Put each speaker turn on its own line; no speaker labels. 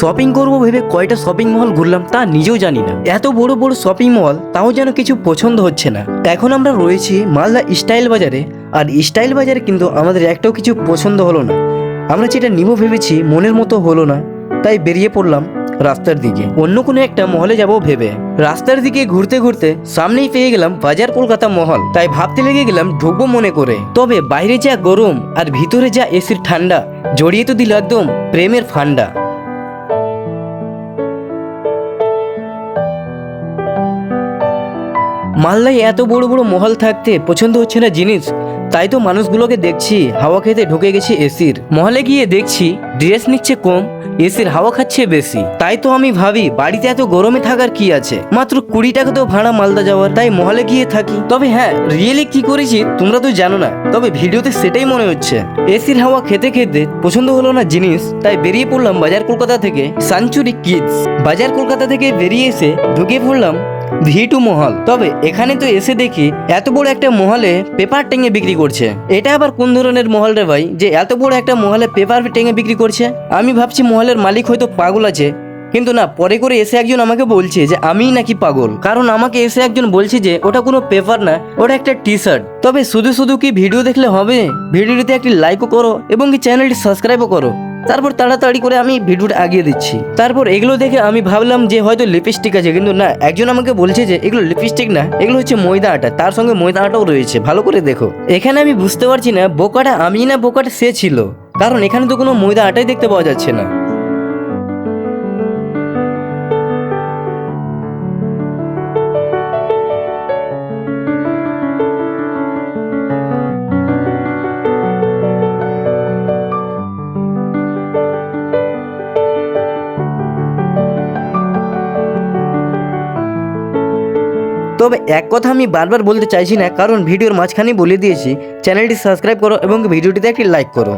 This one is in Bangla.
শপিং করব ভেবে কয়টা শপিং মল ঘুরলাম তা নিজেও জানি না। এত বড় বড় শপিং মল তাও যেন কিছু পছন্দ হচ্ছে না। এখন আমরা রয়েছি মালদা স্টাইল বাজারে, আর স্টাইল বাজারে কিন্তু আমাদের একটাও কিছু পছন্দ হলো না। আমরা যেটা নিব ভেবেছি মনের মতো হলো না, তাই বেরিয়ে পড়লাম রাস্তার দিকে। অন্য কোনো একটা মহলে যাব ভেবে। রাস্তার দিকে ঘুরতে ঘুরতে সামনেই পেয়ে গেলাম বাজার কলকাতা মহল। তাই ভাবতে লেগে গেলাম ঢুকবো মনে করে। তবে বাইরে যা গরম আর ভিতরে যা এসির ঠান্ডা, জড়িয়ে তো দিল একদম প্রেমের ফান্ডা। মালদায় এত বড় বড় মহল থাকতে পছন্দ হচ্ছে না জিনিস। তাই তো মানুষগুলোকে দেখছি হাওয়া খেতে ঢুকে গেছে এসির। মহলে গিয়ে দেখছি ড্রেস নিচ্ছে কম, এসির হাওয়া খাচ্ছে বেশি। তাই তো আমি ভাবি, বাড়িতে এত গরমে থাকার কি আছে? মাত্র কুড়ি টাকা তো ভাড়া মালদা যাওয়ার, তাই মহলে গিয়ে থাকি। তবে হ্যাঁ রিয়েলি কি করেছি তোমরা তো জানো না, তবে ভিডিওতে সেটাই মনে হচ্ছে। এসির হাওয়া খেতে খেতে পছন্দ হলো না জিনিস, তাই বেরিয়ে পড়লাম বাজার কলকাতা থেকে সাঞ্চুরি কিডস বাজার কলকাতা থেকে বেরিয়ে এসে ঢুকে পড়লাম ভিটু মহল। তবে এখানে তো এসে দেখি এত বড় একটা মহলে পেপার টেঙে বিক্রি করছে। এটা আবার কোন ধরনের মহল রে ভাই? যে এত বড় একটা মহলে পেপার টেঙে বিক্রি করছে? আমি ভাবছি মহলের মালিক হয়তো পাগল আছে। কিন্তু না, পরে করে এসে একজন আমাকে বলছে যে, আমিই নাকি পাগল? কারণ আমাকে এসে একজন বলছে যে, ওটা কোনো পেপার না, ওটা একটা টি শার্ট তবে শুধু শুধু কি ভিডিও দেখলে হবে? ভিডিওটিতে একটি লাইকও করো এবং কি চ্যানেলটি সাবস্ক্রাইবও করো। তারপর তাড়াতাড়ি করে আমি ভিডিওটা আগিয়ে দিচ্ছি। তারপর এগুলো দেখে আমি ভাবলাম যে হয়তো লিপস্টিক আছে, কিন্তু না, একজন আমাকে বলছে যে এগুলো লিপস্টিক না, এগুলো হচ্ছে ময়দা আটা, তার সঙ্গে ময়দা আটাও রয়েছে, ভালো করে দেখো। এখানে আমি বুঝতে পারছি না বোকাটা, আমি না বোকাটা সে ছিল, কারণ এখানে তো কোনো ময়দা আটাই দেখতে পাওয়া যাচ্ছে না। তবে এক কথা আমি বারবার বলতে চাইছি না, কারণ ভিডিওর মাঝখানেই বলে দিয়েছি, চ্যানেলটি সাবস্ক্রাইব করো এবং ভিডিওটিতে একটি লাইক করো।